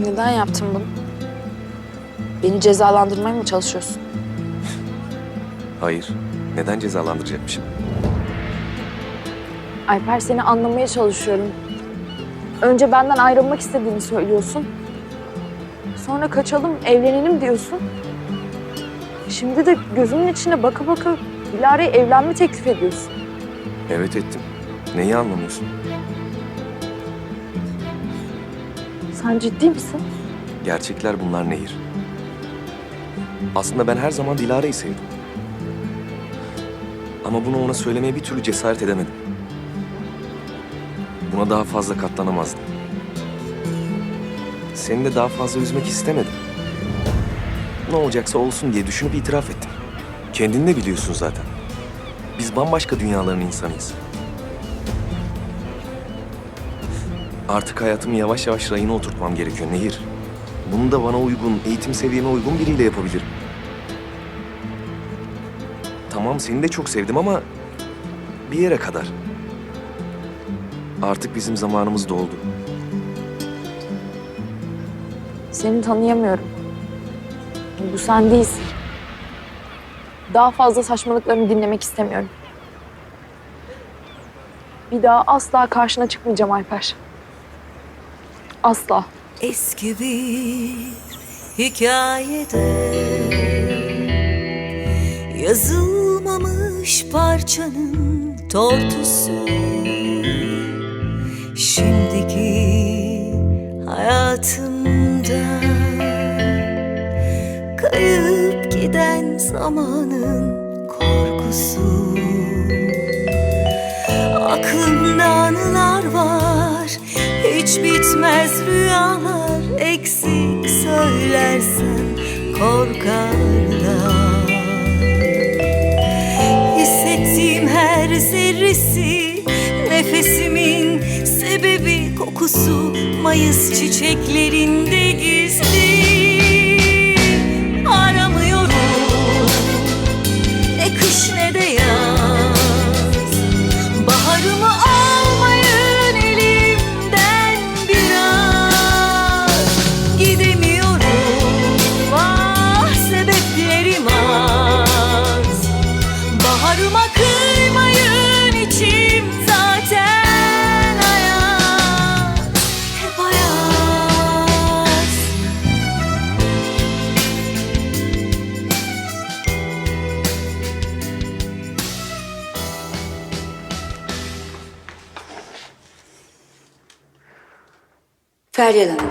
Neden yaptın bunu? Beni cezalandırmaya mı çalışıyorsun? Hayır. Neden cezalandıracakmışım? Alper seni anlamaya çalışıyorum. Önce benden ayrılmak istediğini söylüyorsun. Sonra kaçalım, evlenelim diyorsun. Şimdi de gözümün içine baka baka Dilara'ya evlenme teklif ediyorsun. Evet ettim. Neyi anlamıyorsun? Sen ciddi misin? Gerçekler bunlar Nehir. Aslında ben her zaman Dilara'yı sevdim. Ama bunu ona söylemeye bir türlü cesaret edemedim. Buna daha fazla katlanamazdım. Seni de daha fazla üzmek istemedim. Ne olacaksa olsun diye düşünüp itiraf ettim. Kendin de biliyorsun zaten. Biz bambaşka dünyaların insanıyız. Artık hayatımı yavaş yavaş rayına oturtmam gerekiyor Nehir. Bunu da bana uygun, eğitim seviyeme uygun biriyle yapabilirim. Tamam seni de çok sevdim ama bir yere kadar. Artık bizim zamanımız doldu. Seni tanıyamıyorum. Bu sen değilsin. Daha fazla saçmalıklarını dinlemek istemiyorum. Bir daha asla karşına çıkmayacağım Alper. Asla. Eski bir hikayede Yazılmamış parçanın tortusu Şimdiki hayatımda Kayıp giden zamanın korkusu Aklımda Hiç bitmez rüyalar Eksik söylersen korkarlar. Hissettiğim her zerresi Nefesimin sebebi kokusu Mayıs çiçeklerinde gizli Feryal Hanım,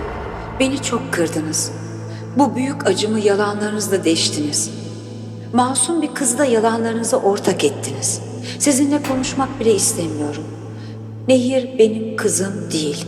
beni çok kırdınız. Bu büyük acımı yalanlarınızla deştiniz. Masum bir kızı da yalanlarınıza ortak ettiniz. Sizinle konuşmak bile istemiyorum. Nehir benim kızım değil.